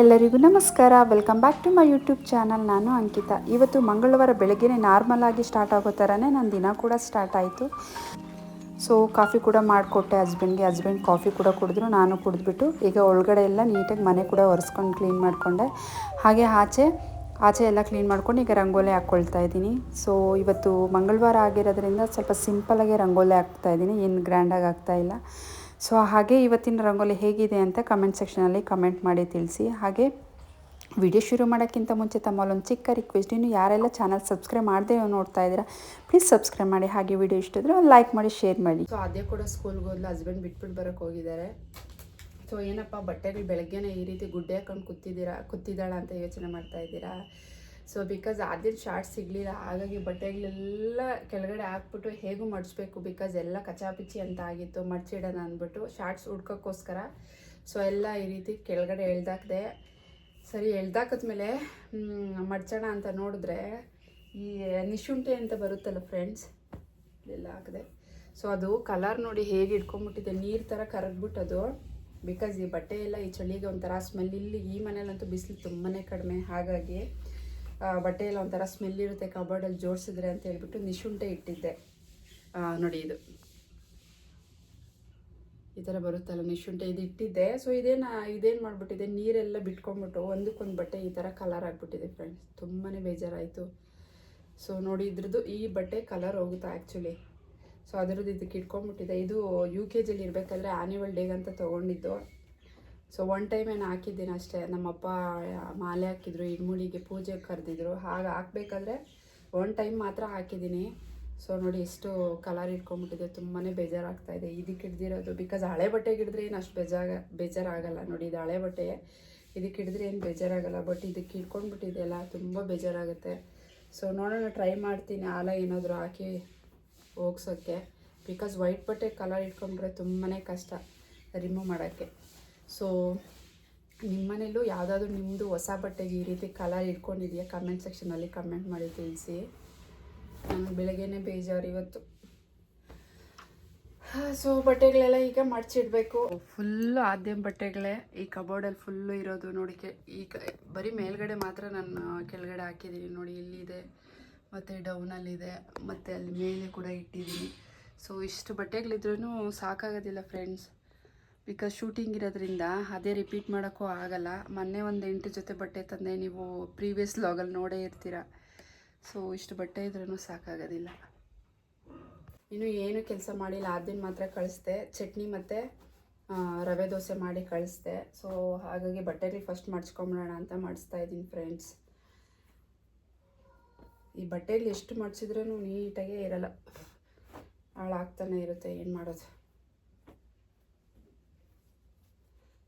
ಎಲ್ಲರಿಗೂ ನಮಸ್ಕಾರ. Welcome back to my YouTube channel ನಾನು ಅಂಕಿತಾ. ಇವತ್ತು ಮಂಗಳವಾರ ಬೆಳಗ್ಗೆನೇ ನಾರ್ಮಲ್ ಆಗಿ ಸ್ಟಾರ್ಟ್ ಆಗೋ ಥರನೇ ನನ್ನ ದಿನ ಕೂಡ ಸ್ಟಾರ್ಟ್ ಆಯಿತು. ಸೊ ಕಾಫಿ ಕೂಡ ಮಾಡಿಕೊಟ್ಟೆ ಹಸ್ಬೆಂಡ್ಗೆ ಹಸ್ಬೆಂಡ್ ಕಾಫಿ ಕೂಡ ಕುಡಿದ್ರು, ನಾನು ಕುಡಿದ್ಬಿಟ್ಟು ಈಗ ಒಳಗಡೆ ಎಲ್ಲ ನೀಟಾಗಿ ಮನೆ ಕೂಡ ಒರೆಸ್ಕೊಂಡು ಕ್ಲೀನ್ ಮಾಡಿಕೊಂಡೆ. ಹಾಗೆ ಆಚೆ ಆಚೆ ಎಲ್ಲ ಕ್ಲೀನ್ ಮಾಡ್ಕೊಂಡು ಈಗ ರಂಗೋಲಿ ಹಾಕ್ಕೊಳ್ತಾ ಇದ್ದೀನಿ. ಸೊ ಇವತ್ತು ಮಂಗಳವಾರ ಆಗಿರೋದ್ರಿಂದ ಸ್ವಲ್ಪ ಸಿಂಪಲಾಗಿ ರಂಗೋಲಿ ಹಾಕ್ತಾ ಇದ್ದೀನಿ. ಏನು ಗ್ರ್ಯಾಂಡಾಗಿ ಆಗ್ತಾಯಿಲ್ಲ ಸೊ ಹಾಗೆ ಇವತ್ತಿನ ರಂಗೋಲಿ ಹೇಗಿದೆ ಅಂತ ಕಮೆಂಟ್ ಸೆಕ್ಷನಲ್ಲಿ ಕಮೆಂಟ್ ಮಾಡಿ ತಿಳಿಸಿ. ಹಾಗೆ ವಿಡಿಯೋ ಶುರು ಮಾಡೋಕ್ಕಿಂತ ಮುಂಚೆ ತಮ್ಮಲ್ಲೊಂದು ಚಿಕ್ಕ ರಿಕ್ವೆಸ್ಟ್ ಇನ್ನು ಯಾರೆಲ್ಲ ಚಾನಲ್ ಸಬ್ಸ್ಕ್ರೈಬ್ ಮಾಡದೆ ನೋಡ್ತಾ ಇದ್ದೀರಾ ಪ್ಲೀಸ್ ಸಬ್ಸ್ಕ್ರೈಬ್ ಮಾಡಿ. ಹಾಗೆ ವಿಡಿಯೋ ಇಷ್ಟ ಒಂದು ಲೈಕ್ ಮಾಡಿ ಶೇರ್ ಮಾಡಿ. ಸೊ ಅದೇ ಕೂಡ ಸ್ಕೂಲ್ಗೆ ಹೋದ್ಲು ಹಸ್ಬೆಂಡ್ ಬಿಟ್ಬಿಟ್ಟು ಬರೋಕ್ಕೆ ಹೋಗಿದ್ದಾರೆ. ಸೊ ಏನಪ್ಪ, ಬಟ್ಟೆಗಳು ಬೆಳಗ್ಗೆನೇ ಈ ರೀತಿ ಗುಡ್ಡೆ ಹಾಕೊಂಡು ಕೂತಿದ್ದೀರಾ, ಕೂತಿದ್ದಾಳ ಅಂತ ಯೋಚನೆ ಮಾಡ್ತಾ ಇದ್ದೀರಾ? ಸೊ ಬಿಕಾಸ್ ಆದಿನ ಶಾರ್ಟ್ ಸಿಗಲಿಲ್ಲ, ಹಾಗಾಗಿ ಬಟ್ಟೆಗಳೆಲ್ಲ ಕೆಳಗಡೆ ಹಾಕ್ಬಿಟ್ಟು ಹೇಗೂ ಮಡಿಸ್ಬೇಕು? ಬಿಕಾಸ್ ಎಲ್ಲ ಕಚಾಪಿಚಿ ಅಂತ ಆಗಿತ್ತು ಮಡ್ಚಿಡೋಣ ಅಂದ್ಬಿಟ್ಟು ಶಾರ್ಟ್ಸ್ ಹುಡ್ಕೋಕ್ಕೋಸ್ಕರ ಸೊ ಎಲ್ಲ ಈ ರೀತಿ ಕೆಳಗಡೆ ಎಳ್ದಾಕ್ದೆ. ಸರಿ, ಎಳ್ದಾಕಿದ್ಮೇಲೆ ಮಡ್ಚೋಣ ಅಂತ ನೋಡಿದ್ರೆ, ಈ ನಿಶುಂಠಿ ಅಂತ ಬರುತ್ತಲ್ಲ ಫ್ರೆಂಡ್ಸ್ ಎಲ್ಲ ಹಾಕಿದೆ. ಸೊ ಅದು ಕಲರ್ ನೋಡಿ ಹೇಗೆ ಇಟ್ಕೊಂಬಿಟ್ಟಿದೆ, ನೀರು ಥರ ಕರಗ್ಬಿಟ್ಟು ಅದು ಬಿಕಾಸ್ ಈ ಬಟ್ಟೆ ಎಲ್ಲ ಈ ಚಳಿಗೆ ಒಂಥರ ಸ್ಮೆಲ್ ಇಲ್ಲಿ ಈ ಮನೇಲಂತೂ ಬಿಸಿಲು ತುಂಬಾ ಕಡಿಮೆ, ಹಾಗಾಗಿ ಆ, ಬಟ್ಟೆ ಎಲ್ಲ ಒಂಥರ ಸ್ಮೆಲ್ ಇರುತ್ತೆ ಕಬೋರ್ಡಲ್ಲಿ ಜೋಡಿಸಿದ್ರೆ ಅಂತ ಹೇಳ್ಬಿಟ್ಟು ನಿಶುಂಠೆ ಇಟ್ಟಿದ್ದೆ. ನೋಡಿ ಇದು. ಈ ಥರ ಬರುತ್ತಲ್ಲ ನಿಶುಂಠೆ ಇದು ಇಟ್ಟಿದ್ದೆ. ಸೊ ಇದೇನು ಇದೇನು ಮಾಡಿಬಿಟ್ಟಿದೆ ನೀರೆಲ್ಲ ಬಿಟ್ಕೊಂಡ್ಬಿಟ್ಟು ಒಂದಕ್ಕೊಂದು ಬಟ್ಟೆ ಈ ಥರ ಕಲರ್ ಆಗಿಬಿಟ್ಟಿದೆ ಫ್ರೆಂಡ್ಸ್ ತುಂಬಾ ಬೇಜಾರಾಯಿತು. ಸೊ ನೋಡಿ ಇದ್ರದ್ದು ಈ ಬಟ್ಟೆ ಕಲರ್ ಹೋಗುತ್ತೆ ಆ್ಯಕ್ಚುಲಿ ಸೊ ಅದರದ್ದು ಇದಕ್ಕೆ ಇಟ್ಕೊಂಡ್ಬಿಟ್ಟಿದೆ ಇದು ಯು ಕೆ ಜಿಲಿ ಇರಬೇಕಾದ್ರೆ ಆ್ಯನ್ಯುವಲ್ ಡೇಗೆ ಅಂತ ತೊಗೊಂಡಿದ್ದು. ಸೊ ಒನ್ ಟೈಮ್ ಏನು ಹಾಕಿದ್ದೀನಿ ಅಷ್ಟೇ. ನಮ್ಮಪ್ಪ ಮಾಲೆ ಹಾಕಿದ್ರು ಇಡ್ಮುಡಿಗೆ ಪೂಜೆಗೆ ಕರೆದಿದ್ರು. ಹಾಗೆ ಹಾಕ್ಬೇಕಾದ್ರೆ ಒನ್ ಟೈಮ್ ಮಾತ್ರ ಹಾಕಿದ್ದೀನಿ. ಸೊ ನೋಡಿ ಎಷ್ಟು ಕಲರ್ ಇಟ್ಕೊಂಡ್ಬಿಟ್ಟಿದೆ ತುಂಬಾ ಬೇಜಾರಾಗ್ತಾ ಇದೆ. ಇದಕ್ಕೆ ಹಿಡ್ದಿರೋದು ಬಿಕಾಸ್ ಹಳೆ ಬಟ್ಟೆಗೆ ಹಿಡಿದ್ರೆ ಏನು ಅಷ್ಟು ಬೇಜಾಗ, ಬೇಜಾರಾಗಲ್ಲ. ನೋಡಿ ಇದು ಹಳೆ ಬಟ್ಟೆ. ಇದಕ್ಕೆ ಹಿಡಿದ್ರೆ ಏನು ಬೇಜಾರಾಗಲ್ಲ. ಬಟ್ ಇದಕ್ಕೆ ಹಿಡ್ಕೊಂಡ್ಬಿಟ್ಟಿದೆಯಲ್ಲ ತುಂಬ ಬೇಜಾರಾಗುತ್ತೆ. ಸೊ ನೋಡೋಣ ಟ್ರೈ ಮಾಡ್ತೀನಿ. ಆಲ ಏನಾದರೂ ಹಾಕಿ ಹೋಗ್ಸೋಕ್ಕೆ. ಬಿಕಾಸ್ ವೈಟ್ ಬಟ್ಟೆ ಕಲರ್ ಇಟ್ಕೊಂಡ್ರೆ ತುಂಬಾ ಕಷ್ಟ. ರಿಮೂವ್ ಮಾಡೋಕ್ಕೆ. ಸೊ ನಿಮ್ಮ ಮನೇಲೂ ಯಾವುದಾದ್ರೂ ನಿಮ್ಮದು ಹೊಸ ಬಟ್ಟೆಗೆ ಈ ರೀತಿ ಕಲರ್ ಇಟ್ಕೊಂಡಿದೆಯಾ ಕಮೆಂಟ್ ಸೆಕ್ಷನಲ್ಲಿ ಕಮೆಂಟ್ ಮಾಡಿ ತಿಳಿಸಿ. ನಾನು ಬೆಳಗ್ಗೆನೇ ಬೇಜಾರು ಇವತ್ತು. ಸೊ ಬಟ್ಟೆಗಳೆಲ್ಲ ಈಗ ಮಡ್ಚಿಡ್ಬೇಕು. ಫುಲ್ಲು ಆದ್ಯ ಬಟ್ಟೆಗಳೇ. ಈ ಕಬೋರ್ಡಲ್ಲಿ ಫುಲ್ಲು ಇರೋದು ನೋಡಿ ಈಗ ಬರೀ ಮೇಲ್ಗಡೆ ಮಾತ್ರ ನಾನು ಕೆಳಗಡೆ ಹಾಕಿದ್ದೀನಿ. ನೋಡಿ, ಇಲ್ಲಿದೆ. ಮತ್ತು ಡೌನಲ್ಲಿದೆ ಮತ್ತು ಅಲ್ಲಿ ಮೇಲೆ ಕೂಡ ಇಟ್ಟಿದ್ದೀನಿ. ಸೊ ಇಷ್ಟು ಬಟ್ಟೆಗಳಿದ್ರೂ ಸಾಕಾಗೋದಿಲ್ಲ ಫ್ರೆಂಡ್ಸ್ ಬಿಕಾಸ್ ಶೂಟಿಂಗ್ ಇರೋದ್ರಿಂದ ಅದೇ ರಿಪೀಟ್ ಮಾಡೋಕ್ಕೂ ಆಗಲ್ಲ. ಮೊನ್ನೆ ಒಂದು ಎಂಟು ಜೊತೆ ಬಟ್ಟೆ ತಂದೆ, ನೀವು ಪ್ರೀವಿಯಸ್ ಲಾಗಲ್ಲಿ ನೋಡೇ ಇರ್ತೀರ. ಸೊ ಇಷ್ಟು ಬಟ್ಟೆ ಇದ್ರೂ ಸಾಕಾಗೋದಿಲ್ಲ. ಇನ್ನು ಏನು ಕೆಲಸ ಮಾಡಿಲ್ಲ ಅದನ್ನ ಮಾತ್ರ ಕಳಿಸ್ದೆ. ಚಟ್ನಿ ಮತ್ತು ರವೆ ದೋಸೆ ಮಾಡಿ ಕಳಿಸ್ದೆ. ಸೊ ಹಾಗಾಗಿ ಬಟ್ಟೆಗಳು ಫಸ್ಟ್ ಮಡ್ಚ್ಕೊಂಬಿಡೋಣ ಅಂತ ಮಾಡಿಸ್ತಾ ಇದ್ದೀನಿ ಫ್ರೆಂಡ್ಸ್ ಈ ಬಟ್ಟೆಯಲ್ಲಿ ಎಷ್ಟು ಮಡ್ಚಿದ್ರೂ ನೀಟಾಗೇ ಇರಲ್ಲ. ಹಾಳಾಗ್ತಾನೆ ಇರುತ್ತೆ, ಏನು ಮಾಡೋದು.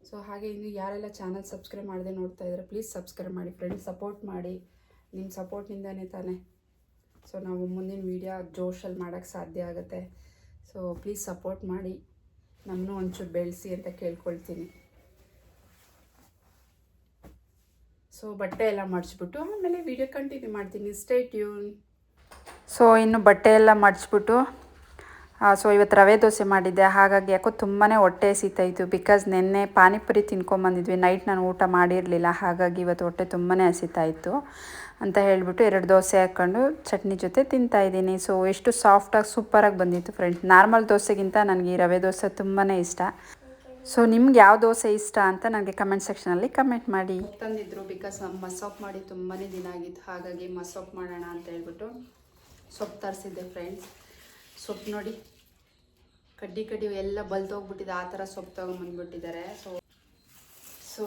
ಸೊ ಹಾಗೆ ಇನ್ನು ಯಾರೆಲ್ಲ ಚಾನಲ್ ಸಬ್ಸ್ಕ್ರೈಬ್ ಮಾಡದೆ ನೋಡ್ತಾ ಇದ್ದಾರೆ ಪ್ಲೀಸ್ ಸಬ್ಸ್ಕ್ರೈಬ್ ಮಾಡಿ ಫ್ರೆಂಡ್ಸ್ ಸಪೋರ್ಟ್ ಮಾಡಿ. ನಿಮ್ಮ ಸಪೋರ್ಟ್ನಿಂದನೇ ತಾನೇ. ಸೊ ನಾವು ಮುಂದಿನ ವೀಡಿಯೋ ಜೋಶಲ್ಲಿ ಮಾಡೋಕ್ಕೆ ಸಾಧ್ಯ ಆಗುತ್ತೆ. ಸೊ ಪ್ಲೀಸ್ ಸಪೋರ್ಟ್ ಮಾಡಿ. ನಮ್ಮನ್ನು ಒಂಚೂರು ಬೆಳೆಸಿ ಅಂತ ಕೇಳ್ಕೊಳ್ತೀನಿ. ಸೊ ಬಟ್ಟೆ ಎಲ್ಲ ಮಡಿಸ್ಬಿಟ್ಟು ಆಮೇಲೆ ವೀಡಿಯೋ ಕಂಟಿನ್ಯೂ ಮಾಡ್ತೀನಿ. ಸ್ಟೇ ಟ್ಯೂನ್ ಸೊ ಇನ್ನು ಬಟ್ಟೆ ಎಲ್ಲ ಮಡಿಸ್ಬಿಟ್ಟು ಸೊ ಇವತ್ತು ರವೆ ದೋಸೆ ಮಾಡಿದ್ದೆ. ಹಾಗಾಗಿ ಯಾಕೋ ತುಂಬಾ ಹೊಟ್ಟೆ ಹಸಿತಾಯಿತ್ತು ಬಿಕಾಸ್ ನಿನ್ನೆ ಪಾನಿಪುರಿ ತಿನ್ಕೊಂಬಂದಿದ್ವಿ ನೈಟ್ ನಾನು ಊಟ ಮಾಡಿರಲಿಲ್ಲ. ಹಾಗಾಗಿ ಇವತ್ತು ಹೊಟ್ಟೆ ತುಂಬಾ ಹಸಿತಾಯಿತ್ತು ಅಂತ ಹೇಳಿಬಿಟ್ಟು ಎರಡು ದೋಸೆ ಹಾಕ್ಕೊಂಡು ಚಟ್ನಿ ಜೊತೆ ತಿಂತಾಯಿದ್ದೀನಿ ಸೊ ಎಷ್ಟು ಸಾಫ್ಟಾಗಿ ಸೂಪರಾಗಿ ಬಂದಿತ್ತು ಫ್ರೆಂಡ್ಸ್ ನಾರ್ಮಲ್ ದೋಸೆಗಿಂತ ನನಗೆ ಈ ರವೆ ದೋಸೆ ತುಂಬಾ ಇಷ್ಟ. ಸೊ ನಿಮ್ಗೆ ಯಾವ ದೋಸೆ ಇಷ್ಟ ಅಂತ ನನಗೆ ಕಮೆಂಟ್ ಸೆಕ್ಷನಲ್ಲಿ ಕಮೆಂಟ್ ಮಾಡಿ. ತಂದಿದ್ರು ಬಿಕಾಸ್ ಮಸಾಪ್ ಮಾಡಿ ತುಂಬಾ ದಿನ ಆಗಿತ್ತು. ಹಾಗಾಗಿ ಮಸಾಪ್ ಮಾಡೋಣ ಅಂತ ಹೇಳ್ಬಿಟ್ಟು ಸೊಪ್ಪು ತರಿಸಿದ್ದೆ ಫ್ರೆಂಡ್ಸ್ ಸೊಪ್ಪು ನೋಡಿ. ಕಡ್ಡಿ ಕಡ್ಡಿ ಎಲ್ಲ ಬಲ್ತೋಗ್ಬಿಟ್ಟಿದೆ ಆ ಥರ ಸೊಪ್ಪು ತೊಗೊಂಬಂದ್ಬಿಟ್ಟಿದ್ದಾರೆ ಸೊ ಸೊ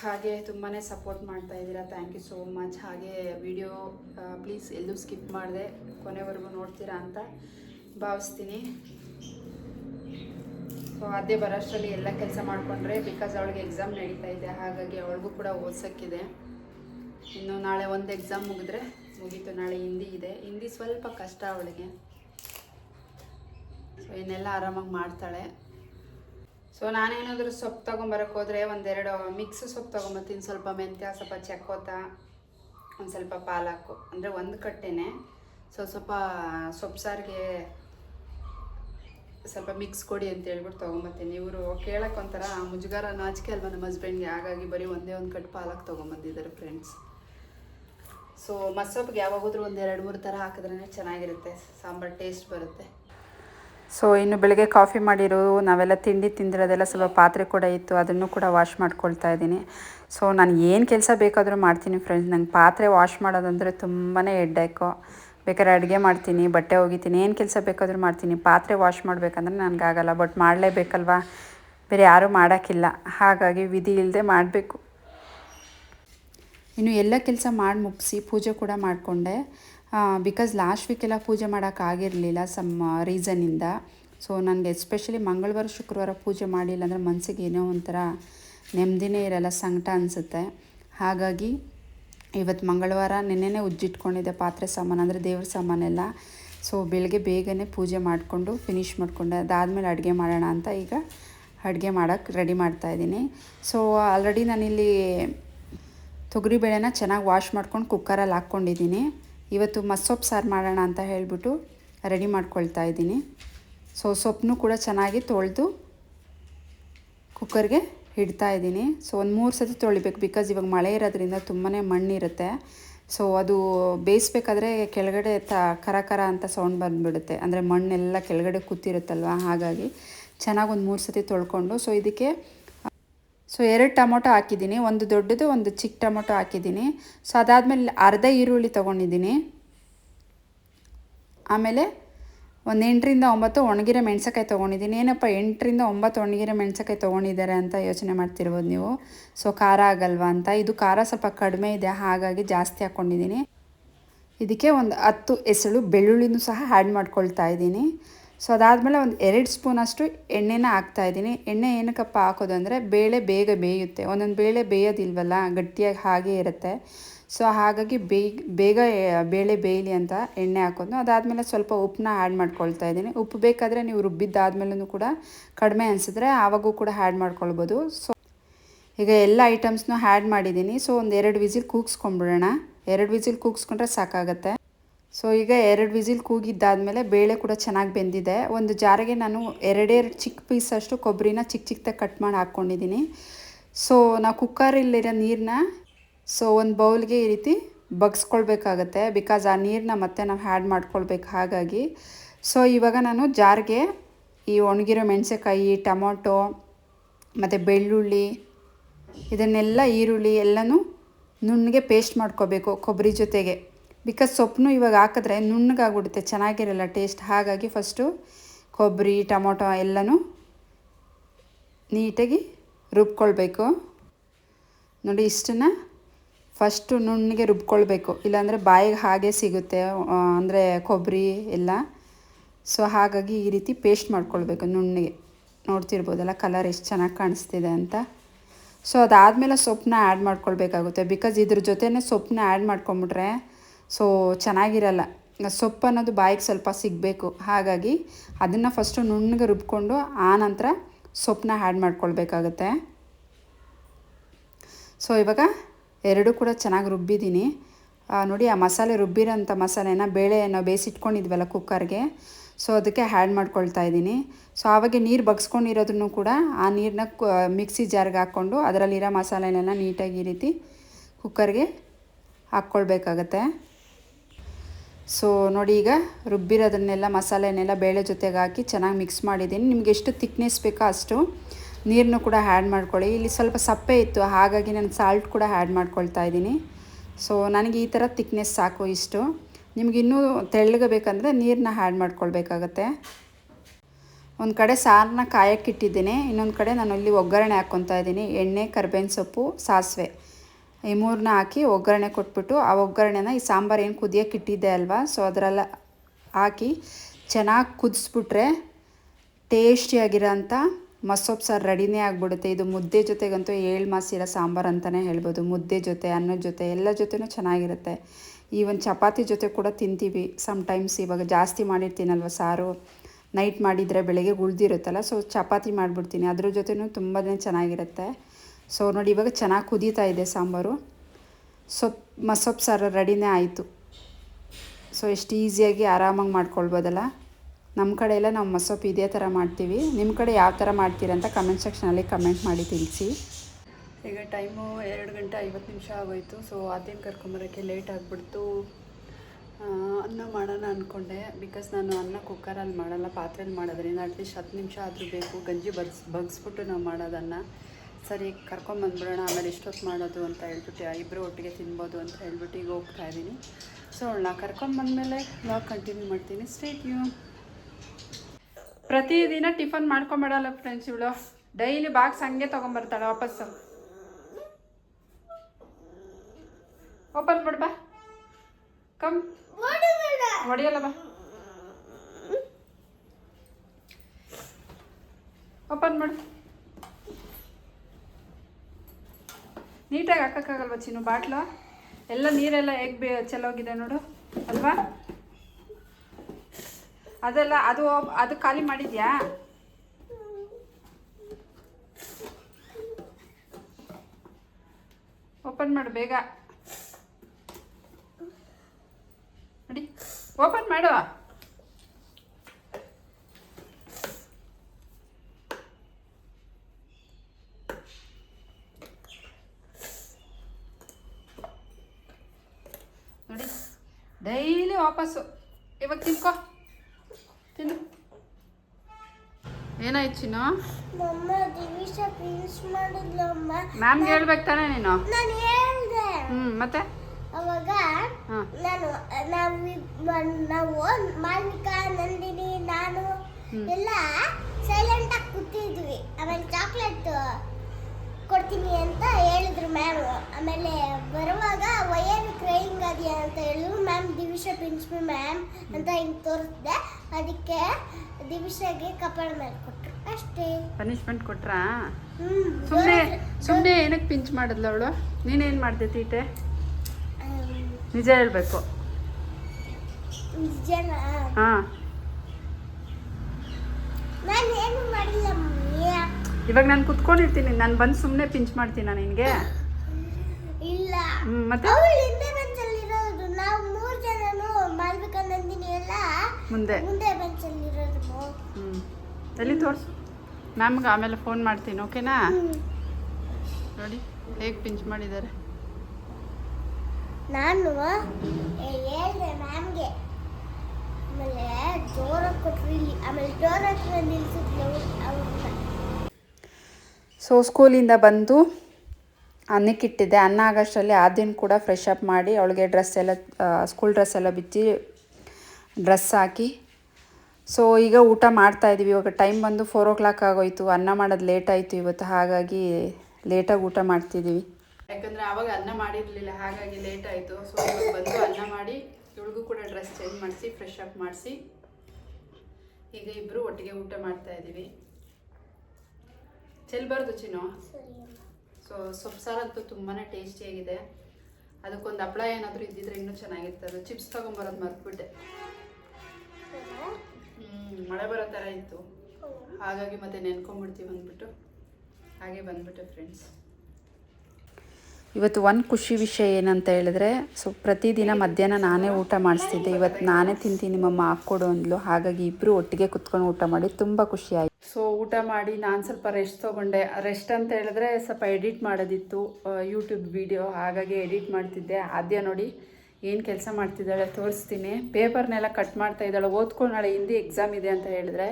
ಹಾಗೆ ತುಂಬಾ ಸಪೋರ್ಟ್ ಮಾಡ್ತಾ ಇದ್ದೀರಾ. ಥ್ಯಾಂಕ್ ಯು ಸೋ ಮಚ್ ಹಾಗೆ ವಿಡಿಯೋ ಪ್ಲೀಸ್ ಎಲ್ಲೂ ಸ್ಕಿಪ್ ಮಾಡಿದೆ. ಕೊನೆವರೆಗೂ ನೋಡ್ತೀರಾ ಅಂತ ಭಾವಿಸ್ತೀನಿ. ಸೊ ಅದೇ ಬರೋಷ್ಟರಲ್ಲಿ ಎಲ್ಲ ಕೆಲಸ ಮಾಡಿಕೊಂಡ್ರೆ ಬಿಕಾಸ್ ಅವಳಿಗೆ ಎಕ್ಸಾಮ್ ನಡೀತಾ ಇದೆ. ಹಾಗಾಗಿ ಅವಳಿಗೂ ಕೂಡ ಓದ್ಸೋಕ್ಕಿದೆ. ಇನ್ನು ನಾಳೆ ಒಂದು ಎಕ್ಸಾಮ್ ಮುಗಿದ್ರೆ ಮುಗೀತು. ನಾಳೆ ಹಿಂದಿ ಇದೆ. ಹಿಂದಿ ಸ್ವಲ್ಪ ಕಷ್ಟ ಅವಳಿಗೆ. ಸೊ ಇನ್ನೆಲ್ಲ ಆರಾಮಾಗಿ ಮಾಡ್ತಾಳೆ. ಸೊ ನಾನೇನಾದರೂ ಸೊಪ್ಪು ತೊಗೊಂಬರಕ್ಕೆ ಹೋದರೆ ಒಂದೆರಡು ಮಿಕ್ಸ್ ಸೊಪ್ಪು ತೊಗೊಂಬರ್ತೀನಿ. ಸ್ವಲ್ಪ ಮೆಂತ್ಯ, ಸ್ವಲ್ಪ ಚಕ್ಕೋತ, ಒಂದು ಸ್ವಲ್ಪ ಪಾಲಕ್ಕು ಅಂದರೆ ಒಂದು ಕಟ್ಟೆನೆ. ಸೊ ಸ್ವಲ್ಪ ಸೊಪ್ಪು ಸಾರಿಗೆ ಸ್ವಲ್ಪ ಮಿಕ್ಸ್ ಕೊಡಿ ಅಂತ ಹೇಳ್ಬಿಟ್ಟು ತೊಗೊಂಬತ್ತೀನಿ ಇವರು ಕೇಳಕ್ಕೆ ಒಂಥರ ಮುಜುಗಾರ ನಾಚಿಕೆ ಅಲ್ವ ನಮ್ಮ ಹಸ್ಬೆಂಡ್ಗೆ ಹಾಗಾಗಿ ಬರೀ ಒಂದೇ ಒಂದು ಕಟ್ ಪಾಲಕ್ ತೊಗೊಂಬಂದಿದ್ದಾರೆ ಫ್ರೆಂಡ್ಸ್ ಸೊ ಮಸೊಪ್ಪಿಗೆ ಯಾವಾಗಾದ್ರೂ ಒಂದು ಎರಡು ಮೂರು ಥರ ಹಾಕಿದ್ರೆ ಚೆನ್ನಾಗಿರುತ್ತೆ. ಸಾಂಬಾರು ಟೇಸ್ಟ್ ಬರುತ್ತೆ. ಸೊ ಇನ್ನು ಬೆಳಗ್ಗೆ ಕಾಫಿ ಮಾಡಿರೋ, ನಾವೆಲ್ಲ ತಿಂಡಿ ತಿಂದಿರೋದೆಲ್ಲ ಸ್ವಲ್ಪ ಪಾತ್ರೆ ಕೂಡ ಇತ್ತು, ಅದನ್ನು ಕೂಡ ವಾಶ್ ಮಾಡ್ಕೊಳ್ತಾ ಇದ್ದೀನಿ. ಸೊ ನಾನು ಏನು ಕೆಲಸ ಬೇಕಾದರೂ ಮಾಡ್ತೀನಿ ಫ್ರೆಂಡ್ಸ್ ನಂಗೆ ಪಾತ್ರೆ ವಾಶ್ ಮಾಡೋದಂದರೆ ತುಂಬಾ ಹೆಡ್ಡೇಕು. ಬೇಕಾದ್ರೆ ಅಡುಗೆ ಮಾಡ್ತೀನಿ, ಬಟ್ಟೆ ಒಗಿತೀನಿ, ಏನು ಕೆಲಸ ಬೇಕಾದರೂ ಮಾಡ್ತೀನಿ, ಪಾತ್ರೆ ವಾಶ್ ಮಾಡಬೇಕಂದ್ರೆ ನನಗಾಗಲ್ಲ ಬಟ್ ಮಾಡಲೇಬೇಕಲ್ವಾ? ಬೇರೆ ಯಾರೂ ಮಾಡೋಕ್ಕಿಲ್ಲ, ಹಾಗಾಗಿ ವಿಧಿ ಇಲ್ಲದೆ ಮಾಡಬೇಕು. ಇನ್ನು ಎಲ್ಲ ಕೆಲಸ ಮಾಡಿ ಮುಗಿಸಿ, ಪೂಜೆ ಕೂಡ ಮಾಡಿಕೊಂಡೆ. ಬಿಕಾಸ್ ಲಾಸ್ಟ್ ವೀಕೆಲ್ಲ ಪೂಜೆ ಮಾಡೋಕ್ಕಾಗಿರಲಿಲ್ಲ ಸಮ್ ರೀಸನಿಂದ ಸೊ ನನಗೆ ಎಸ್ಪೆಷಲಿ ಮಂಗಳವಾರ, ಶುಕ್ರವಾರ ಪೂಜೆ ಮಾಡಿಲ್ಲ ಅಂದರೆ ಮನಸ್ಸಿಗೆ ಏನೋ ಒಂಥರ ನೆಮ್ಮದಿನೇ ಇರಲ್ಲ, ಸಂಕಟ ಅನಿಸುತ್ತೆ. ಹಾಗಾಗಿ ಇವತ್ತು ಮಂಗಳವಾರ ನಿನ್ನೆ ಉಜ್ಜಿಟ್ಕೊಂಡಿದ್ದೆ ಪಾತ್ರೆ ಸಾಮಾನು ಅಂದರೆ ದೇವ್ರ ಸಾಮಾನೆಲ್ಲ. ಸೊ ಬೆಳಗ್ಗೆ ಬೇಗನೆ ಪೂಜೆ ಮಾಡಿಕೊಂಡು ಫಿನಿಷ್ ಮಾಡಿಕೊಂಡೆ. ಅದಾದಮೇಲೆ ಅಡುಗೆ ಮಾಡೋಣ ಅಂತ ಈಗ ಅಡುಗೆ ಮಾಡೋಕ್ಕೆ ರೆಡಿ ಮಾಡ್ತಾಯಿದ್ದೀನಿ ಸೊ ಆಲ್ರೆಡಿ ನಾನಿಲ್ಲಿ ತೊಗರಿಬೇಳೆನ ಚೆನ್ನಾಗಿ ವಾಶ್ ಮಾಡ್ಕೊಂಡು ಕುಕ್ಕರಲ್ಲಿ ಹಾಕ್ಕೊಂಡಿದ್ದೀನಿ. ಇವತ್ತು ಮಸ್ಸೊಪ್ಪು ಸಾರು ಮಾಡೋಣ ಅಂತ ಹೇಳಿಬಿಟ್ಟು ರೆಡಿ ಮಾಡ್ಕೊಳ್ತಾ ಇದ್ದೀನಿ. ಸೊ ಸೊಪ್ಪನ್ನು ಕೂಡ ಚೆನ್ನಾಗಿ ತೊಳೆದು ಕುಕ್ಕರ್ಗೆ ಇಡ್ತಾ ಇದ್ದೀನಿ. ಸೊ ಒಂದು ಮೂರು ಸತಿ ತೊಳಿಬೇಕು ಬಿಕಾಸ್ ಇವಾಗ ಮಳೆ ಇರೋದ್ರಿಂದ ತುಂಬಾ ಮಣ್ಣಿರುತ್ತೆ. ಸೊ ಅದು ಬೇಯಿಸ್ಬೇಕಾದ್ರೆ ಕೆಳಗಡೆ ತ ಕರ ಕರ ಅಂತ ಸೌಂಡ್ ಬಂದುಬಿಡುತ್ತೆ. ಅಂದರೆ ಮಣ್ಣೆಲ್ಲ ಕೆಳಗಡೆ ಕೂತಿರುತ್ತಲ್ವ? ಹಾಗಾಗಿ ಚೆನ್ನಾಗಿ ಒಂದು ಮೂರು ಸತಿ ತೊಳ್ಕೊಂಡು ಸೊ ಇದಕ್ಕೆ ಸೊ ಎರಡು ಟೊಮೊಟೊ ಹಾಕಿದ್ದೀನಿ. ಒಂದು ದೊಡ್ಡದು, ಒಂದು ಚಿಕ್ಕ ಟೊಮೊಟೊ ಹಾಕಿದ್ದೀನಿ. ಸೊ ಅದಾದಮೇಲೆ ಅರ್ಧ ಈರುಳ್ಳಿ ತೊಗೊಂಡಿದ್ದೀನಿ. ಆಮೇಲೆ ಒಂದು ಎಂಟರಿಂದ ಒಂಬತ್ತು ಒಣಗಿರೋ ಮೆಣಸಕಾಯಿ ತೊಗೊಂಡಿದ್ದೀನಿ. ಏನಪ್ಪ, ಎಂಟರಿಂದ ಒಂಬತ್ತು ಒಣಗಿರೋ ಮೆಣಸಕಾಯಿ ತೊಗೊಂಡಿದ್ದಾರೆ ಅಂತ ಯೋಚನೆ ಮಾಡ್ತಿರ್ಬೋದು ನೀವು. ಸೊ ಖಾರ ಆಗಲ್ವಾ ಅಂತ. ಇದು ಖಾರ ಸ್ವಲ್ಪ ಕಡಿಮೆ ಇದೆ, ಹಾಗಾಗಿ ಜಾಸ್ತಿ ಹಾಕ್ಕೊಂಡಿದ್ದೀನಿ ಇದಕ್ಕೆ ಒಂದು ಹತ್ತು ಹೆಸಳು ಬೆಳ್ಳುಳ್ಳಿನೂ ಸಹ ಆ್ಯಡ್ ಮಾಡ್ಕೊಳ್ತಾ ಇದ್ದೀನಿ. ಸೊ ಅದಾದಮೇಲೆ ಒಂದು ಎರಡು ಸ್ಪೂನಷ್ಟು ಎಣ್ಣೆನ ಹಾಕ್ತಾಯಿದ್ದೀನಿ ಎಣ್ಣೆ ಏನಕ್ಕಪ್ಪ ಹಾಕೋದು ಅಂದರೆ ಬೇಳೆ ಬೇಗ ಬೇಯುತ್ತೆ. ಒಂದೊಂದು ಬೇಳೆ ಬೇಯೋದಿಲ್ವಲ್ಲ, ಗಟ್ಟಿಯಾಗಿ ಹಾಗೆ ಇರುತ್ತೆ. ಸೊ ಹಾಗಾಗಿ ಬೇಗ ಬೇಗ, ಬೇಳೆ ಬೇಯಲಿ ಅಂತ ಎಣ್ಣೆ ಹಾಕೋದು ಅದಾದಮೇಲೆ ಸ್ವಲ್ಪ ಉಪ್ಪನ್ನ ಆ್ಯಡ್ ಮಾಡ್ಕೊಳ್ತಾ ಇದ್ದೀನಿ. ಉಪ್ಪು ಬೇಕಾದರೆ ನೀವು ರುಬ್ಬಿದ್ದಾದ್ಮೇಲೂ ಕೂಡ ಕಡಿಮೆ ಅನಿಸಿದ್ರೆ ಆವಾಗೂ ಕೂಡ ಆ್ಯಡ್ ಮಾಡ್ಕೊಳ್ಬೋದು. ಸೊ ಈಗ ಎಲ್ಲ ಐಟಮ್ಸ್ನೂ ಆ್ಯಡ್ ಮಾಡಿದ್ದೀನಿ. ಸೊ ಒಂದು ಎರಡು ವಿಸಿಲ್ ಕೂಗ್ಸ್ಕೊಂಡ್ಬಿಡೋಣ. ಎರಡು ವಿಸಿಲ್ ಕೂಗಿಸ್ಕೊಂಡ್ರೆ ಸಾಕಾಗತ್ತೆ. ಸೊ ಈಗ ಎರಡು ವಿಸಿಲ್ ಕೂಗಿದ್ದಾದಮೇಲೆ ಬೇಳೆ ಕೂಡ ಚೆನ್ನಾಗಿ ಬೆಂದಿದೆ. ಒಂದು ಜಾರಿಗೆ ನಾನು ಎರಡೆರಡು ಚಿಕ್ಕ ಪೀಸಷ್ಟು ಕೊಬ್ಬರಿನ ಚಿಕ್ಕ ಚಿಕ್ಕದಾಗಿ ಕಟ್ ಮಾಡಿ ಹಾಕ್ಕೊಂಡಿದ್ದೀನಿ. ಸೊ ನಾವು ಕುಕ್ಕರಲ್ಲಿರೋ ನೀರನ್ನ ಸೊ ಒಂದು ಬೌಲ್ಗೆ ಈ ರೀತಿ ಬಗ್ಸ್ಕೊಳ್ಬೇಕಾಗತ್ತೆ. ಬಿಕಾಸ್ ಆ ನೀರನ್ನ ಮತ್ತೆ ನಾವು ಆ್ಯಡ್ ಮಾಡ್ಕೊಳ್ಬೇಕು ಹಾಗಾಗಿ. ಸೊ ಇವಾಗ ನಾನು ಜಾರಿಗೆ ಈ ಒಣಗಿರೋ ಮೆಣಸೆಕಾಯಿ ಟೊಮೊಟೊ, ಮತ್ತು ಬೆಳ್ಳುಳ್ಳಿ, ಇದನ್ನೆಲ್ಲ ಈರುಳ್ಳಿ ಎಲ್ಲನೂ ನುಣ್ಣಗೆ ಪೇಸ್ಟ್ ಮಾಡ್ಕೋಬೇಕು ಕೊಬ್ಬರಿ ಜೊತೆಗೆ. ಬಿಕಾಸ್ ಸೊಪ್ಪನ್ನು ಇವಾಗ ಹಾಕಿದ್ರೆ ನುಣ್ಣಗಾಗ್ಬಿಡುತ್ತೆ, ಚೆನ್ನಾಗಿರಲ್ಲ ಟೇಸ್ಟ್ ಹಾಗಾಗಿ ಫಸ್ಟು ಕೊಬ್ಬರಿ, ಟೊಮೊಟೊ ಎಲ್ಲನೂ ನೀಟಾಗಿ ರುಬ್ಕೊಳ್ಬೇಕು. ನೋಡಿ, ಇಷ್ಟನ್ನು ಫಸ್ಟು ನುಣ್ಣಗೆ ರುಬ್ಕೊಳ್ಬೇಕು. ಇಲ್ಲಾಂದರೆ ಬಾಯಿಗೆ ಹಾಗೆ ಸಿಗುತ್ತೆ ಅಂದರೆ ಕೊಬ್ಬರಿ ಎಲ್ಲ. ಸೊ ಹಾಗಾಗಿ ಈ ರೀತಿ ಪೇಸ್ಟ್ ಮಾಡ್ಕೊಳ್ಬೇಕು ನುಣ್ಣಗೆ. ನೋಡ್ತಿರ್ಬೋದಲ್ಲ ಕಲರ್ ಎಷ್ಟು ಚೆನ್ನಾಗಿ ಕಾಣಿಸ್ತಿದೆ ಅಂತ. ಸೊ ಅದಾದಮೇಲೆ ಸೊಪ್ಪನ್ನ ಆ್ಯಡ್ ಮಾಡ್ಕೊಳ್ಬೇಕಾಗುತ್ತೆ. ಬಿಕಾಸ್ ಇದ್ರ ಜೊತೆನೇ ಸೊಪ್ಪನ್ನ ಆ್ಯಡ್ ಮಾಡ್ಕೊಂಬಿಟ್ರೆ ಸೊ ಚೆನ್ನಾಗಿರಲ್ಲ. ಸೊಪ್ಪು ಅನ್ನೋದು ಬಾಯಿಗೆ ಸ್ವಲ್ಪ ಸಿಗಬೇಕು. ಹಾಗಾಗಿ ಅದನ್ನು ಫಸ್ಟು ನುಣ್ಣಗೆ ರುಬ್ಕೊಂಡು ಆ ನಂತರ ಸೊಪ್ಪನ್ನ ಆ್ಯಡ್ ಮಾಡ್ಕೊಳ್ಬೇಕಾಗತ್ತೆ. ಸೊ ಇವಾಗ ಎರಡೂ ಕೂಡ ಚೆನ್ನಾಗಿ ರುಬ್ಬಿದ್ದೀನಿ. ನೋಡಿ ಆ ಮಸಾಲೆ ರುಬ್ಬಿರೋಂಥ ಮಸಾಲೆನ ಬೇಳೆ ನಾವು ಬೇಯಿಸಿಟ್ಕೊಂಡಿದ್ವಲ್ಲ ಕುಕ್ಕರ್ಗೆ ಸೊ ಅದಕ್ಕೆ ಆ್ಯಡ್ ಮಾಡ್ಕೊಳ್ತಾ ಇದ್ದೀನಿ. ಸೊ ಆವಾಗ ನೀರು ಬಗ್ಸ್ಕೊಂಡಿರೋದನ್ನು ಕೂಡ ಆ ನೀರನ್ನ ಮಿಕ್ಸಿ ಜಾರ್ಗೆ ಹಾಕ್ಕೊಂಡು ಅದರಲ್ಲಿರೋ ಮಸಾಲೆನೆಲ್ಲ ನೀಟಾಗಿ ಈ ರೀತಿ ಕುಕ್ಕರ್ಗೆ ಹಾಕ್ಕೊಳ್ಬೇಕಾಗತ್ತೆ. ಸೊ ನೋಡಿ ಈಗ ರುಬ್ಬಿರೋದನ್ನೆಲ್ಲ, ಮಸಾಲೆನೆಲ್ಲ ಬೇಳೆ ಜೊತೆಗೆ ಹಾಕಿ ಚೆನ್ನಾಗಿ ಮಿಕ್ಸ್ ಮಾಡಿದ್ದೀನಿ. ನಿಮ್ಗೆ ಎಷ್ಟು ತಿಕ್ನೆಸ್ ಬೇಕೋ ಅಷ್ಟು ನೀರನ್ನು ಕೂಡ ಆ್ಯಡ್ ಮಾಡ್ಕೊಳ್ಳಿ. ಇಲ್ಲಿ ಸ್ವಲ್ಪ ಸಪ್ಪೆ ಇತ್ತು, ಹಾಗಾಗಿ ನಾನು ಸಾಲ್ಟ್ ಕೂಡ ಆ್ಯಡ್ ಮಾಡ್ಕೊಳ್ತಾ ಇದ್ದೀನಿ. ಸೊ ನನಗೆ ಈ ಥರ ತಿಕ್ನೆಸ್ ಸಾಕು ಇಷ್ಟು. ನಿಮ್ಗೆ ಇನ್ನೂ ತೆಳ್ಳಗಬೇಕಂದ್ರೆ ನೀರನ್ನ ಆ್ಯಡ್ ಮಾಡ್ಕೊಳ್ಬೇಕಾಗತ್ತೆ. ಒಂದು ಕಡೆ ಸಾರನ್ನ ಕಾಯಕ್ಕಿಟ್ಟಿದ್ದೀನಿ ಇನ್ನೊಂದು ಕಡೆ ನಾನು ಇಲ್ಲಿ ಒಗ್ಗರಣೆ ಹಾಕ್ಕೊತಾ ಇದ್ದೀನಿ. ಎಣ್ಣೆ, ಕರ್ಬೇವಿನ ಸೊಪ್ಪು, ಸಾಸಿವೆ. ಈ ಮೂರನ್ನ ಹಾಕಿ ಒಗ್ಗರಣೆ ಕೊಟ್ಬಿಟ್ಟು ಆ ಒಗ್ಗರಣೆನ ಈ ಸಾಂಬಾರು ಏನು ಕುದಿಯೋಕೆ ಇಟ್ಟಿದ್ದೆ ಅಲ್ವಾ? ಸೊ ಅದರೆಲ್ಲ ಹಾಕಿ ಚೆನ್ನಾಗಿ ಕುದಿಸ್ಬಿಟ್ರೆ ಟೇಸ್ಟಿಯಾಗಿರೋಂಥ ಮಸೊಪ್ಪು ಸಾರು ರೆಡಿನೇ ಆಗಿಬಿಡುತ್ತೆ. ಇದು ಮುದ್ದೆ ಜೊತೆಗಂತೂ ಏಳು ಮಾಸಿರೋ ಸಾಂಬಾರು ಅಂತಲೇ ಹೇಳ್ಬೋದು. ಮುದ್ದೆ ಜೊತೆ, ಅನ್ನದ ಜೊತೆ, ಎಲ್ಲ ಜೊತೆನೂ ಚೆನ್ನಾಗಿರುತ್ತೆ. ಈವನ್ ಚಪಾತಿ ಜೊತೆ ಕೂಡ ತಿಂತೀವಿ. ಸಮ್ಟೈಮ್ಸ್ ಇವಾಗ ಜಾಸ್ತಿ ಮಾಡಿರ್ತೀನಲ್ವ ಸಾರು? ನೈಟ್ ಮಾಡಿದರೆ ಬೆಳಗ್ಗೆ ಉಳಿದಿರುತ್ತಲ್ಲ ಸೊ ಚಪಾತಿ ಮಾಡಿಬಿಡ್ತೀನಿ. ಅದ್ರ ಜೊತೆನೂ ತುಂಬಾ ಚೆನ್ನಾಗಿರುತ್ತೆ. ಸೊ ನೋಡಿ, ಇವಾಗ ಚೆನ್ನಾಗಿ ಕುದೀತಾ ಇದೆ ಸಾಂಬಾರು. ಸೊಪ್ಪು ಮಸೊಪ್ಪು ಸಾರು ರೆಡಿನೇ ಆಯಿತು. ಸೊ ಎಷ್ಟು ಈಸಿಯಾಗಿ ಆರಾಮಾಗಿ ಮಾಡ್ಕೊಳ್ಬೋದಲ್ಲ. ನಮ್ಮ ಕಡೆ ಎಲ್ಲ ನಾವು ಮಸೊಪ್ಪು ಇದೇ ಥರ ಮಾಡ್ತೀವಿ. ನಿಮ್ಮ ಕಡೆ ಯಾವ ಥರ ಮಾಡ್ತೀರಂತ ಅಂತ ಕಮೆಂಟ್ ಸೆಕ್ಷನಲ್ಲಿ ಕಮೆಂಟ್ ಮಾಡಿ ತಿಳಿಸಿ. ಈಗ ಟೈಮು ಎರಡು ಗಂಟೆ ಐವತ್ತು ನಿಮಿಷ ಆಗೋಯ್ತು. ಸೊ ಅದೇನು ಕರ್ಕೊಂಬರೋಕ್ಕೆ ಲೇಟ್ ಆಗಿಬಿಡ್ತು. ಅನ್ನ ಮಾಡೋಣ ಅಂದ್ಕೊಂಡೆ ಬಿಕಾಸ್ ನಾನು ಅನ್ನ ಕುಕ್ಕರಲ್ಲಿ ಮಾಡಲ್ಲ ಪಾತ್ರೆಯಲ್ಲಿ ಮಾಡೋದ್ರಿಂದ ಅಟ್ಲೀಸ್ಟ್ ಹತ್ತು ನಿಮಿಷ ಆದರೂ ಬೇಕು. ಗಂಜಿ ಬಗ್ಸ್, ಬಗ್ಸ್ಬಿಟ್ಟು ನಾವು ಮಾಡೋದನ್ನು. ಸರಿ ಕರ್ಕೊಂಬಂದ್ಬಿಡೋಣ ಆಮೇಲೆ ಇಷ್ಟೊತ್ತು ಮಾಡೋದು ಅಂತ ಹೇಳ್ಬಿಟ್ಟು ಇಬ್ಬರು ಒಟ್ಟಿಗೆ ತಿನ್ಬೋದು ಅಂತ ಹೇಳ್ಬಿಟ್ಟು ಈಗ ಹೋಗ್ತಾ ಇದ್ದೀನಿ. ಸೊ ಅವಳನ್ನ ಕರ್ಕೊಂಬಂದ್ಮೇಲೆ ಬ್ಲಾಗ್ ಕಂಟಿನ್ಯೂ ಮಾಡ್ತೀನಿ. ಸ್ಟೇಟ್ ಯು ಪ್ರತಿದಿನ ಟಿಫನ್ ಮಾಡ್ಕೊಂಬಿಡಲ್ಲ ಫ್ರೆಂಡ್ಸ್ ಇವಳು. ಡೈಲಿ ಬಾಕ್ಸ್ ಹಂಗೆ ತೊಗೊಂಬರ್ತಾಳೆ ವಾಪಸ್ಸು. ಓಪನ್ ಬಾ. ಕಮ್ ಹೊಡಿಯಲ್ಲ, ಬಾ. ಓಪನ್ ಮಾಡು. ನೀಟಾಗಿ ಹಾಕೋಕ್ಕಾಗಲ್ವ ಚಿನ್ನು? ಬಾಟ್ಲು? ಎಲ್ಲ ನೀರೆಲ್ಲ ಹೇಗೆ ಬೇ ಚೆಲ್ಲೋಗಿದೆ ನೋಡು. ಅಲ್ವಾ? ಅದೆಲ್ಲ, ಅದು ಅದು ಖಾಲಿ ಮಾಡಿದ್ಯಾ? ಓಪನ್ ಮಾಡು ಬೇಗ. ನೋಡಿ. ಓಪನ್ ಮಾಡು ನೋಡಿ ಡೈಲಿ ಇವಾಗ ತಿನ್ಕೋ. ತಿನ್ನು. ಏನಾಯ್ತು ಚಿನ್ನು? ಮ್ಯಾಮ್ಗೆ ಹೇಳ್ಬೇಕು ತಾನೇ ನೀನು? ಹ್ಞೂ ಮತ್ತೆ? ಅವಾಗ ನಾನು ನಾವು ನಾವು ಮಾಲ್ವಿಕಾ ನಂದಿನಿ ನಾನು ಎಲ್ಲ ಸೈಲೆಂಟ್ ಆಗಿ ಕೂತಿದ್ವಿ. ಆಮೇಲೆ ಚಾಕ್ಲೇಟ್ ಕೊಡ್ತೀನಿ ಅಂತ ಹೇಳಿದ್ರು ಮ್ಯಾಮ್ ಆಮೇಲೆ ಬರುವಾಗ ವಯರ್ ಕ್ರೈಯಿಂಗ್ ಅದೆಯಾ ಅಂತ ಹೇಳಿದ್ರು. ಮ್ಯಾಮ್ ದಿವಿಷ ಪ್ರಿನ್ಸಿಪಲ್ ಮ್ಯಾಮ್ ಅಂತ ಹಿಂಗೆ ತೋರಿಸ್ದೆ. ಅದಕ್ಕೆ ದಿವಿಷಗೆ ಕಪಾಳ ಮೇಲೆ ಕೊಟ್ಟರು ಅಷ್ಟೇ. ಪನಿಷ್ಮೆಂಟ್ ಕೊಟ್ರಾ? ಸುಮ್ಮನೆ ಸುಮ್ಮನೆ ಏನಕ್ಕೆ ಪಿಂಚ್ ಮಾಡಿದ್ಲು ಅವಳು? ನೀನೇನು ಮಾಡಿದೆ ತೀಟೆ? ನಿಜ ಹೇಳಬೇಕು. ನಿಜನಾ? ಹಾಂ. ನಾನು ಏನು ಮಾಡಿಲ್ಲ ಇವಾಗ ನಾನು ಕುತ್ಕೊಂಡಿರ್ತೀನಿ. ನಾನು ಬಂದು ಸುಮ್ಮನೆ ಪಿಂಚ್ ಮಾಡ್ತೀನ ನಿನಗೆ? ಇಲ್ಲ. ಮತ್ತೆ? ಮುಂದೆ. ಎಲ್ಲಿ ತೋರಿಸು. ಮ್ಯಾಮ್ಗೆ ಆಮೇಲೆ ಫೋನ್ ಮಾಡ್ತೀನಿ ಓಕೆನಾ? ನೋಡಿ ಹೇಗೆ ಪಿಂಚ್ ಮಾಡಿದ್ದಾರೆ. ನಾನು ಹೇಳಿದೆ ಮ್ಯಾಮ್ಗೆ. ಆಮೇಲೆ ಜೋರಾಗಿ ಕೊಟ್ಟರು ಇಲ್ಲಿ. ಆಮೇಲೆ ಜೋರ ಹತ್ರ ನಿಲ್ಸಿದ್ಲು ಅವ್ರನ್ನ ಸೊ ಸ್ಕೂಲಿಂದ ಬಂದು ಅನ್ನಕ್ಕಿಟ್ಟಿದ್ದೆ. ಅನ್ನ ಆಗೋಷ್ಟರಲ್ಲಿ ದಿನ ಕೂಡ ಫ್ರೆಶ್ ಅಪ್ ಮಾಡಿ ಅವಳಿಗೆ ಡ್ರೆಸ್ ಎಲ್ಲ ಸ್ಕೂಲ್ ಡ್ರೆಸ್ ಎಲ್ಲ ಬಿಚ್ಚಿ ಡ್ರೆಸ್ ಹಾಕಿ. ಸೊ ಈಗ ಊಟ ಮಾಡ್ತಾ ಇದೀವಿ ಇವಾಗ ಟೈಮ್ ಬಂದು ಫೋರ್ ಓ ಕ್ಲಾಕ್ ಆಗೋಯ್ತು. ಅನ್ನ ಮಾಡೋದು ಲೇಟ್ ಆಯಿತು ಇವತ್ತು. ಹಾಗಾಗಿ ಲೇಟಾಗಿ ಊಟ ಮಾಡ್ತಿದ್ದೀವಿ. ಯಾಕಂದರೆ ಆವಾಗ ಅನ್ನ ಮಾಡಿರಲಿಲ್ಲ. ಹಾಗಾಗಿ ಲೇಟ್ ಆಯಿತು. ಸೊ ಬಂದು ಅನ್ನ ಮಾಡಿ ಇವಳಿಗೂ ಕೂಡ ಡ್ರೆಸ್ ಚೇಂಜ್ ಮಾಡಿಸಿ ಫ್ರೆಶ್ ಅಪ್ ಮಾಡಿಸಿ, ಈಗ ಇಬ್ಬರು ಒಟ್ಟಿಗೆ ಊಟ ಮಾಡ್ತಾ ಇದ್ದೀವಿ. ಚೆಲ್ಬಾರ್ದು ಚಿನ್ನು? ಸೊ ಸೊಪ್ಪು ಸಾರು ಅಂತೂ ತುಂಬಾ ಟೇಸ್ಟಿಯಾಗಿದೆ ಅದಕ್ಕೊಂದು ಹಪ್ಳ ಏನಾದರೂ ಇದ್ದಿದ್ರೆ ಇನ್ನೂ ಚೆನ್ನಾಗಿರ್ತದೆ ಚಿಪ್ಸ್ ತೊಗೊಂಬರೋದು ಮರ್ತ್ಬಿಟ್ಟೆ. ಹ್ಞೂ ಮಳೆ ಬರೋ ಥರ ಇತ್ತು. ಹಾಗಾಗಿ ಮತ್ತೆ ನೆನ್ಕೊಂಬಿಡ್ತೀವಿ ಅಂದ್ಬಿಟ್ಟು. ಹಾಗೆ ಬಂದ್ಬಿಟ್ಟೆ ಫ್ರೆಂಡ್ಸ್ ಇವತ್ತು ಒಂದು ಖುಷಿ ವಿಷಯ ಏನಂತ ಹೇಳಿದ್ರೆ, ಸೊ ಪ್ರತಿದಿನ ಮಧ್ಯಾಹ್ನ ನಾನೇ ಊಟ ಮಾಡಿಸ್ತಿದ್ದೆ. ಇವತ್ತು ನಾನೇ ತಿಂತೀನಿ ನಿಮ್ಮಮ್ಮ ಹಾಕ್ಕೊಡು ಅಂದ್ಲು. ಹಾಗಾಗಿ ಇಬ್ಬರು ಒಟ್ಟಿಗೆ ಕುತ್ಕೊಂಡು ಊಟ ಮಾಡಿ ತುಂಬ ಖುಷಿ ಆಯಿತು. ಸೊ ಊಟ ಮಾಡಿ ನಾನು ಸ್ವಲ್ಪ ರೆಸ್ಟ್ ತೊಗೊಂಡೆ. ರೆಸ್ಟ್ ಅಂತ ಹೇಳಿದ್ರೆ ಸ್ವಲ್ಪ ಎಡಿಟ್ ಮಾಡೋದಿತ್ತು ಯೂಟ್ಯೂಬ್ ವಿಡಿಯೋ ಹಾಗಾಗಿ ಎಡಿಟ್ ಮಾಡ್ತಿದ್ದೆ. ಆದ್ಯ ನೋಡಿ ಏನು ಕೆಲಸ ಮಾಡ್ತಿದ್ದಾಳೆ ತೋರಿಸ್ತೀನಿ. ಪೇಪರ್ನೆಲ್ಲ ಕಟ್ ಮಾಡ್ತಾ ಇದ್ದಾಳೆ. ಓದ್ಕೊಂಡು ನಾಳೆ ಹಿಂದಿ ಎಕ್ಸಾಮ್ ಇದೆ ಅಂತ ಹೇಳಿದ್ರೆ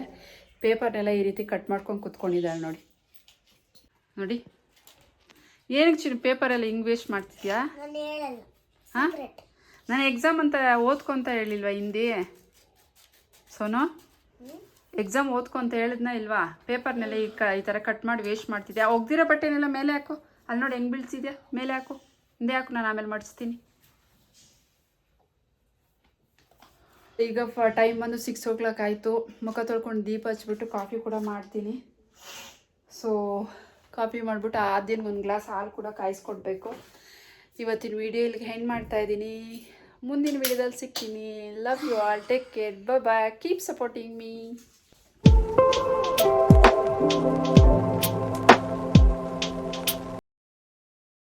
ಪೇಪರ್ನೆಲ್ಲ ಈ ರೀತಿ ಕಟ್ ಮಾಡ್ಕೊಂಡು ಕುತ್ಕೊಂಡಿದ್ದಾಳೆ ನೋಡಿ. ನೋಡಿ. ಏನಕ್ಕೆ ಚಿನ್ನ ಪೇಪರೆಲ್ಲ ಹಿಂಗೆ ವೇಸ್ಟ್ ಮಾಡ್ತಿದ್ಯಾ ಹಾಂ? ನಾನು ಎಕ್ಸಾಮ್ ಅಂತ ಓದ್ಕೊಂತ ಹೇಳಿಲ್ವಾ ಹಿಂದಿ? ಸೋನು? ಎಕ್ಸಾಮ್ ಓದ್ಕೊ ಅಂತ ಹೇಳಿದ್ನ ಇಲ್ವಾ? ಪೇಪರ್ನೆಲ್ಲ ಈ ಕ ಈ ಥರ ಕಟ್ ಮಾಡಿ ವೇಸ್ಟ್ ಮಾಡ್ತಿದ್ದೆ ಒಗ್ದಿರೋ ಬಟ್ಟೆನೆಲ್ಲ ಮೇಲೆ ಹಾಕು. ಅಲ್ಲಿ ನೋಡಿ ಹೆಂಗೆ ಬೀಳ್ಸಿದ್ಯಾ? ಮೇಲೆ ಹಾಕು. ಹಿಂದೆ ಹಾಕು ನಾನು ಆಮೇಲೆ ಮಾಡಿಸ್ತೀನಿ. ಈಗ ಫ ಟೈಮ್ ಬಂದು ಸಿಕ್ಸ್ ಓ ಕ್ಲಾಕ್ ಆಯಿತು. ಮುಖ ತೊಳ್ಕೊಂಡು ದೀಪ ಹಚ್ಬಿಟ್ಟು ಕಾಫಿ ಕೂಡ ಮಾಡ್ತೀನಿ. ಸೊ ಕಾಫಿ ಮಾಡಿಬಿಟ್ಟು ದಿನ ಒಂದು ಗ್ಲಾಸ್ ಹಾಲು ಕೂಡ ಕಾಯಿಸ್ಕೊಡ್ಬೇಕು. ಇವತ್ತಿನ ವಿಡಿಯೋ ಇಲ್ಲಿಗೆ ಹೆಂಗೆ ಮಾಡ್ತಾ ಇದ್ದೀನಿ? ಮುಂದಿನ ವಿಡಿಯೋದಲ್ಲಿ ಸಿಗ್ತೀನಿ. Love you all take care ಬ ಬಾಯ್ ಕೀಪ್ ಸಪೋರ್ಟಿಂಗ್ ಮೀ